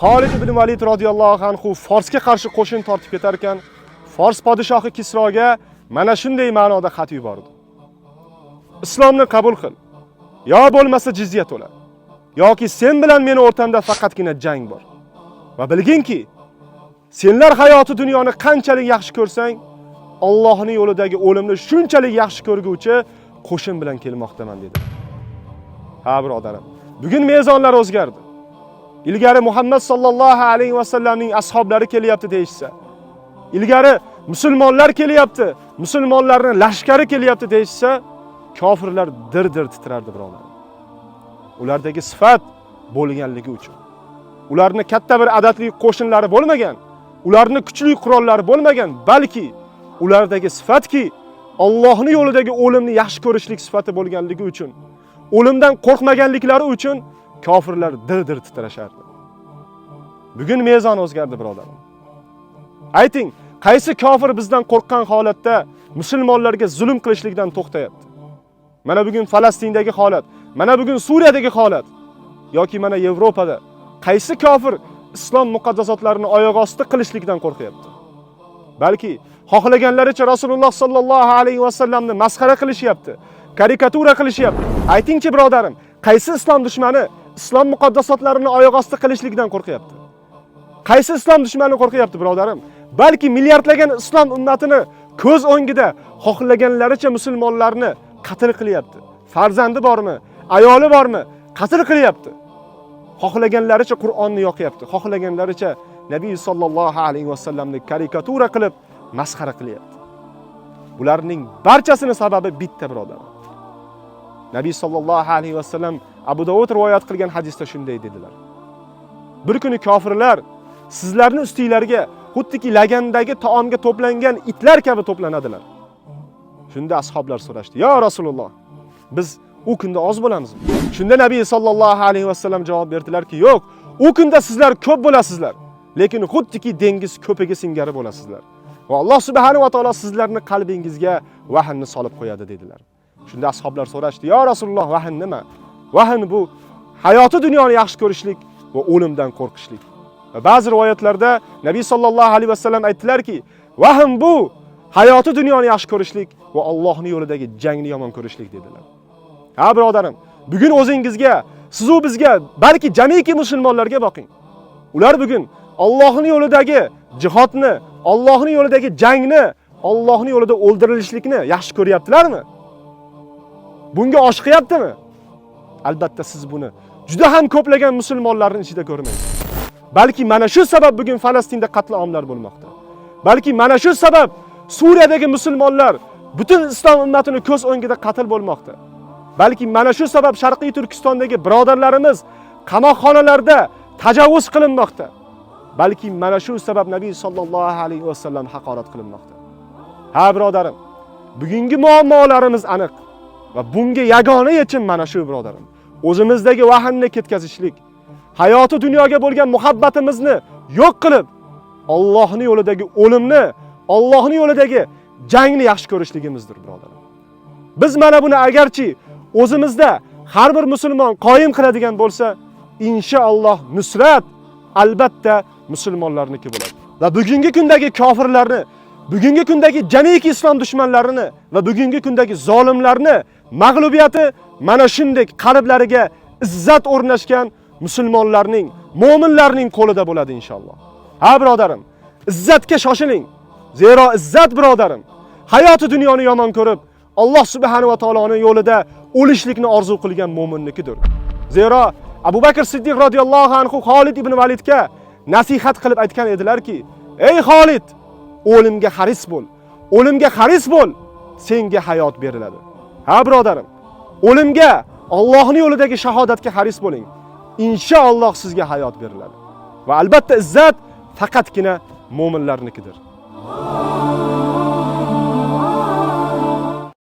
Xolid ibn Valid radhiyallohu anhu Forsga qarshi qo'shin tortib ketar ekan, Fors podshohi Kisroga mana shunday ma'noda xat yubordi. Islomni qabul qil. Yo bo'lmasa jizya to'la. yoki sen bilan meni o'rtamda faqatgina jang bor. Va bilginki, senlar hayoti dunyoni qanchalik yaxshi ko'rsang, Allohning yo'lidagi o'limni shunchalik yaxshi ko'rguvchi qo'shin bilan kelmoqdaman dedi. Ha birodarim, bugun mezonlar o'zgardi. Ilgari Muhammad sallallohu alayhi va sallamning ashablari kelyapti deyishsa, ilgari musulmonlar kelyapti, musulmonlarning lashkari kelyapti deyishsa, kofirlar dir-dir titrardi birodarim. ulardagi sifat bo'lganligi uchun. Ularni katta bir adadli qo'shinlari bo'lmagan, ularni kuchli qurollari bo'lmagan, balki ulardagi sifatki Allohning yo'lidagi o'limni yaxshi ko'rishlik sifati bo'lganligi uchun, o'limdan qo'rqmaganliklari uchun kofirlar dir-dir titrashardi. Bugun mezon o'zgardi birodarim. Ayting, qaysi kofir bizdan qo'rqqan holatda musulmonlarga zulm qilishlikdan to'xtayapti? Mana bugun Falastindagi holat, mana bugun Suriyadagi holat yoki mana Yevropada qaysi kofir islom muqaddasotlarini oyoq osti qilishlikdan qo'rqyapti? Balki xohlaganlaricha Rasululloh sallallohu alayhi va sallamni masxara qilishyapti, karikatura qilishyapti. Aytingchi birodarim, qaysi islom dushmani islom muqaddasotlarini oyoq osti qilishlikdan qo'rqyapti? Qaysi islom dushmani qo'rqyapti birodarim? Balki milliardlagan islom ummatini ko'z o'ngida xohlaganlaricha musulmonlarni qatl qilyapti. Farzandi bormi, ayoli bormi, qatl qilyapti. Xohlaganlaricha Qur'onni yoqyapti. Xohlaganlaricha Nabiy sallallohu alayhi vasallamni karikatura qilib masxara qilyapti. Bularning barchasini sababi bitta birodar. Nabiy sallallohu alayhi vasallam Abu Dovud rivoyat qilgan hadisda shunday dedilar. Bir kuni kofirlar sizlarning ustinglarga xuddiki lagandagi taomga to'plangan itlar kabi to'planadilar. Shunda ashoblar so'rashdi: "Ya Rasululloh, biz u kunda oz bo'lamizmi?" Shunda Nabiy sallallohu alayhi vasallam javob berdilarki: "Yo'q, u kunda sizlar ko'p bo'lasizlar, lekin xuddiki dengiz ko'piga singari bo'lasizlar. Va Alloh subhanahu va taolo sizlarning qalbingizga vahnni solib qo'yadi" dedilar. Shunda ashoblar so'rashdi: "Ya Rasululloh, vahn nima?" Vahn bu hayoti dunyoni yaxshi ko'rishlik va o'limdan qo'rqishlik. Va ba'zi rivoyatlarda Nabiy sallallohu alayhi vasallam aytdilarki, vahn bu hayoti dunyoni yaxshi ko'rishlik va Allohning yo'lidagi jangni yomon ko'rishlik dedilar. Ha birodarim, bugun o'zingizga, siz u bizga, balki jamiki musulmonlarga boqing. Ular bugun Allohning yo'lidagi jihodni, Allohning yo'lidagi jangni, Allohning yo'lida o'ldirilishlikni yaxshi ko'ryaptilarmi? Bunga oshiqyaptimi? Albatta siz buni juda ham ko'plagan musulmonlarning ichida ko'rmaysiz. Balki mana shu sabab bugun Falastinda qatl omlar bo'lmoqda. Balki mana shu sabab Suriyadagi musulmonlar butun islom ummatini ko'z o'ngida qatl bo'lmoqda. Balki mana shu sabab Sharqiy Turkistondagi birodarlarimiz qamoqxonalarda tajovuz qilinmoqda. Balki mana shu sabab Nabiy sallallohu alayhi vasallam haqorat qilinmoqda. Ha birodarim, bugungi muammolarimiz aniq va bunga yagona yechim mana shu birodarim. O'zimizdagi vahnni ketkazishlik, hayoti dunyoga bo'lgan muhabbatimizni yo'q qilib, Allohning yo'lidagi o'limni, Allohning yo'lidagi jangni yaxshi ko'rishligimizdir, birodarim. Biz mana buni agarchi o'zimizda har bir musulmon qoyim qiladigan bo'lsa, inshaalloh nusrat albatta musulmonlarniki bo'ladi. Va bugungi kundagi kofirlarni, bugungi kundagi jamiki islom dushmanlarini va bugungi kundagi zolimlarni mag'lubiyati mana shunday qalblariga izzat o'rnashgan musulmonlarning, mu'minlarning qo'lida bo'ladi inshaalloh. Ha birodarim, izzatga shoshiling. Zero izzat birodarim, hayoti dunyoni yomon ko'rib, Alloh subhanahu va taoloning yo'lida o'lishlikni orzu qilgan mu'minnikidir. Zero Abu Bakr Siddiq radhiyallohu anhu Xolid ibn Validga nasihat qilib aytgan edilarki: "Ey Xolid, o'limga xaris bo'l. O'limga xaris bo'l, senga hayot beriladi." Ha birodarim, o'limga, Allohning yo'lidagi shahodatga xaris bo'ling. Inshaalloh sizga hayot beriladi. Va albatta izzat faqatgina mu'minlarnikidir.